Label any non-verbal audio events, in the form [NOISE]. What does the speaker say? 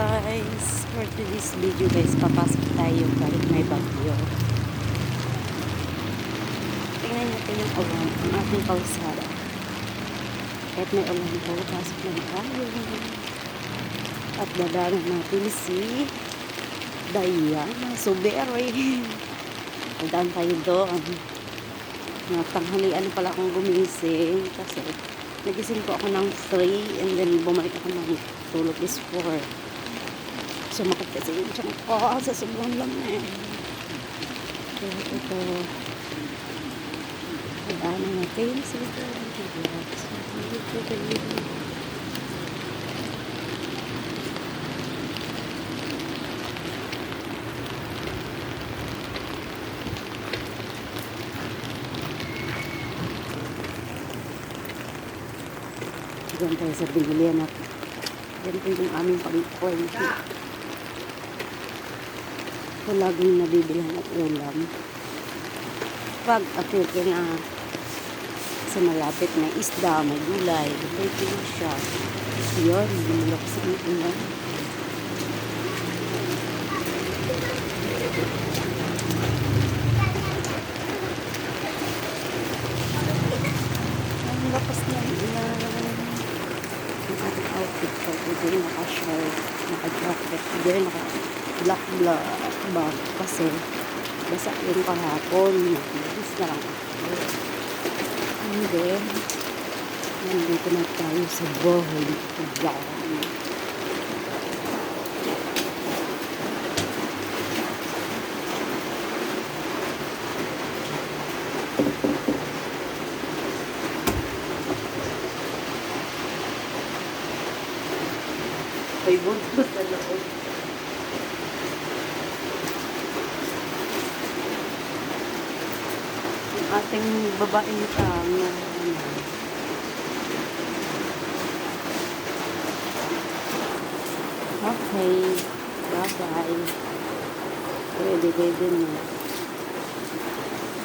guys, for today's video guys, papasok tayo kahit may bagyo. Tingnan natin yung ulan, ang ating kalsada. Kahit may ulan po, pasok na tayo. At dadanan natin si Diana Sobere. Dadaan [LAUGHS] tayo doon. Natanghalian pala akong gumising kasi nagising po ako ng 3 and then bumalik ako ng tulog is 4. Sumakit kasi yung tiyan ko sa sobrang lamig. So, ito. Pagdaanan natin sa ito. Diyan tayo sa bilihan at yan po yung aming pag-kwento. Ito laging nabibilhan ng ulam. Pag ka na sa malapit na isda, may gulay, pwede na siya. Yun, lumalakas ang ulam. Ang lakas ng ulan. Ang ating outfit ko, rin naka-shirt, naka-jacket, hindi rin naka-black black bag kasi basa yung kahapon, nagbilis na lang. And then, nandito na tayo sa bahay ko dyan. May buntot sa loob. Ating babaeng tanga. Okay. Bye-bye. Ready, ready na.